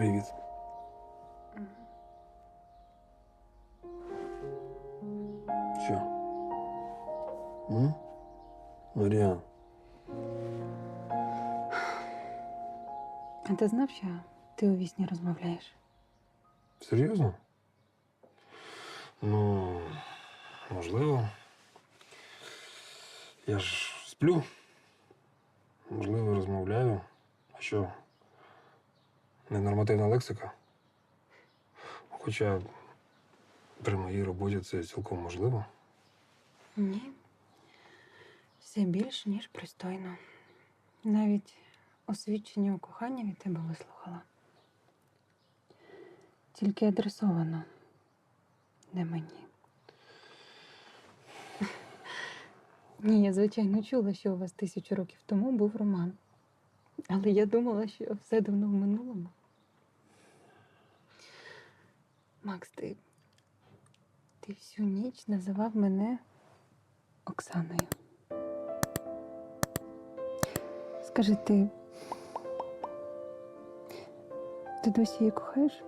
Привіт. Що? М? Маріан, А ти знав, що ти у вісні розмовляєш? серйозно? Ну, можливо. Я ж сплю. Можливо, розмовляю. А що? Ненормативна лексика? Хоча при моїй роботі це цілком можливо. Ні. Все більш, ніж пристойно. Навіть освідчення у коханні від тебе вислухала. Тільки адресовано не мені. Ні, я звичайно чула, що у вас тисячу років тому був роман. Але я думала, що все давно в минулому. Макс, ти, ти всю ніч називав мене Оксаною. Скажи, ти. Ти досі її кохаєш?